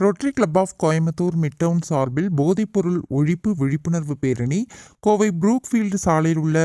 Rotary club of Coimbatore midtown சார்பில் போதைப்பொருள் ஒழிப்பு விழிப்புணர்வு பேரணி கோவை புரூக்ஃபீல்டு சாலையில் உள்ள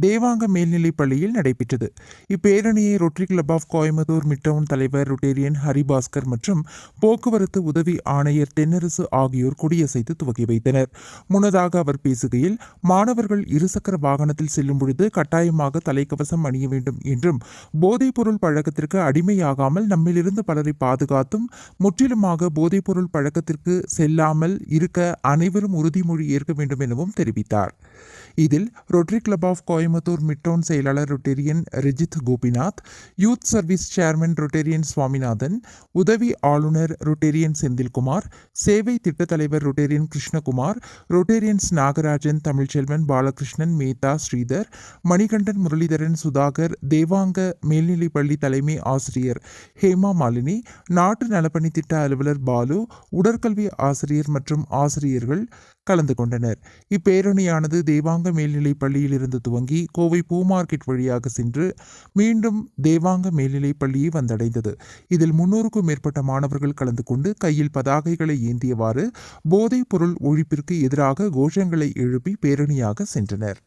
தேவாங்க மேல்நிலைப் பள்ளியில் நடைபெற்றது. இப்பேரணியை rotary club of Coimbatore midtown தலைவர் ரொட்டேரியன் ஹரிபாஸ்கர் மற்றும் போக்குவரத்து உதவி ஆணையர் தென்னரசு ஆகியோர் கொடியசைத்து துவக்கி வைத்தனர். முன்னதாக அவர் பேசுகையில் மாணவர்கள் இருசக்கர வாகனத்தில் செல்லும் பொழுது கட்டாயமாக தலைக்கவசம் அணிய வேண்டும் என்றும் போதைப்பொருள் பழக்கத்திற்கு அடிமையாகாமல் நம்மிலிருந்து பலரை பாதுகாத்தும் முற்றிலுமாக போதைப்பொருள் பழக்கத்திற்கு செல்லாமல் இருக்க அனைவரும் உறுதிமொழி ஏற்க வேண்டும் எனவும் தெரிவித்தார். இதில் Rotary club of Coimbatore midtown செயலாளர் Rotarian Rijith Gopinath youth service chairman Rotarian Swaminathan உதவி ஆளுநர் ரொட்டேரியன் செந்தில்குமார் சேவை திட்டத் தலைவர் ரொட்டேரியன் கிருஷ்ணகுமார் ரொட்டேரியன்ஸ் நாகராஜன் தமிழ்ச்செல்வன் பாலகிருஷ்ணன் மேத்தா ஸ்ரீதர் மணிகண்டன் முரளிதரன் சுதாகர் தேவாங்க மேல்நிலைப்பள்ளி தலைமை ஆசிரியர் ஹேமா மாலினி நாட்டு நலப்பணி திட்ட அலுவலர் பாலு உடற்கல்வி ஆசிரியர் மற்றும் ஆசிரியர்கள் கலந்து கொண்டனர். இப்பேரணியானது தேவாங்க மேல்நிலைப் பள்ளியிலிருந்து துவங்கி கோவை பூ மார்க்கெட் வழியாக சென்று மீண்டும் தேவாங்க மேல்நிலைப் பள்ளியை வந்தடைந்தது. இதில் முன்னூறுக்கும் மேற்பட்ட மாணவர்கள் கலந்து கொண்டு கையில் பதாகைகளை ஏந்தியவாறு போதைப் பொருள் ஒழிப்பிற்கு எதிராக கோஷங்களை எழுப்பி பேரணியாக சென்றனர்.